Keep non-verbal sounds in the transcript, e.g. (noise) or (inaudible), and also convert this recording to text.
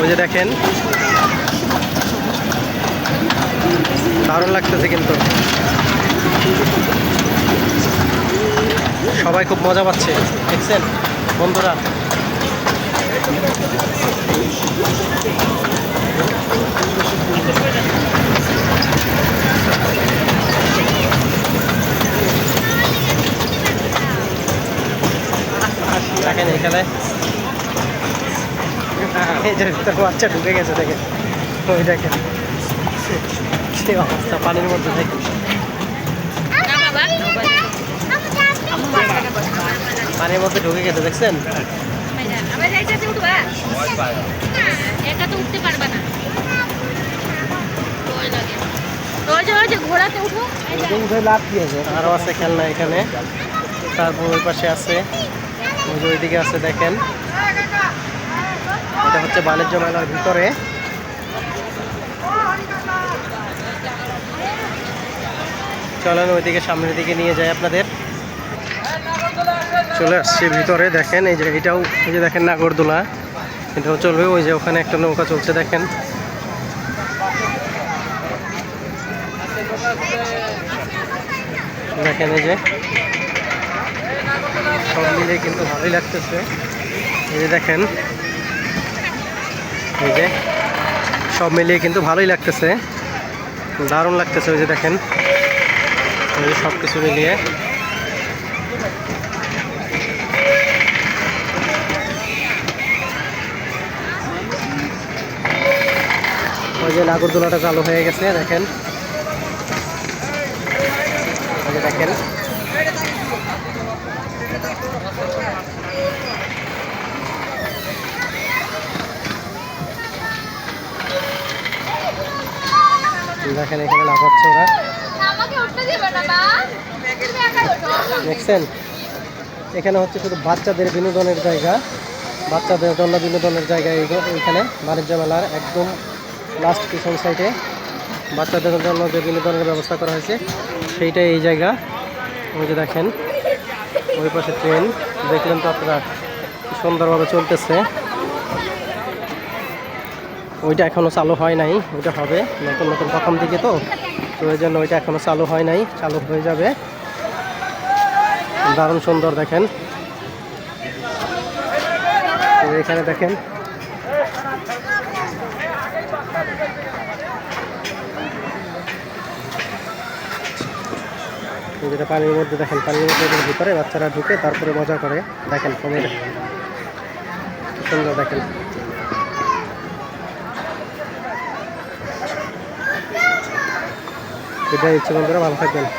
ওই যে দেখেন দারুণ লাগতেছে কিন্তু সবাই খুব মজা পাচ্ছে দেখছেন বন্ধুরা দেখেন এখানে (laughs) এই ভিতরে বাচ্চা ঢুকে গেছে দেখেন। ওই দেখেন। সে অবস্থা পানির মধ্যে থেকে পানির মধ্যে ঢুকে গেছে দেখছেন? এটা তো উঠতে পারবা না। আরও আছে খেলনা এখানে। তারপর ওই পাশে আছে। ওই যে ওইদিকে আছে দেখেন। এটা হচ্ছে বাণিজ্য মেলার ভিতরে। চলেন ওইদিকে সামনের দিকে নিয়ে যাই আপনাদের। চলে আসছি ভিতরে, দেখেন, এই যে এটাও, এই যে দেখেন নাগরদোলা। এটাও চলবে, ওই যে ওখানে একটা নৌকা চলছে, দেখেন। দেখেন এই যে। সব মিলে কিন্তু ভালোই লাগতেছে। এই যে দেখেন এই যে, সব মিলিয়ে কিন্তু ভালোই লাগতেছে। দারুণ লাগতেছে ওই যে দেখেন। এই যে সব কিছু মিলিয়ে। ওই যে নাগরদোলাটা চালু হয়ে গেছে, দেখেন। দেখেন। দেখেন এখানে লাফাচ্ছে ওরা। দেখছেন? এখানে হচ্ছে শুধু বাচ্চাদের বিনোদনের জায়গা। বাচ্চাদের জন্য বিনোদনের জায়গা এইখানে বাণিজ্য মেলার একদম লাস্ট পিছন সাইডে বাচ্চাদের জন্য যে বিনোদনের ব্যবস্থা করা হয়েছে সেইটাই এই জায়গা। ওই যে দেখেন ওই পাশে ট্রেন দেখলেন তো আপনারা সুন্দরভাবে চলতেছে। ওইটা এখনও চালু হয় নাই, ওইটা হবে নতুন নতুন প্রথম দিকে তো তো ওই জন্য ওইটা এখনও চালু হয় নাই, চালু হয়ে যাবে। দারুণ সুন্দর দেখেন। এখানে দেখেন। যেটা পানির মধ্যে দেখেন, পানির মধ্যে ভিতরে বাচ্চারা ঢুকে তারপরে মজা করে, দেখেন সুন্দর দেখেন। বিদায় ইচ্ছে বন্ধুরা ভালো থাকবেন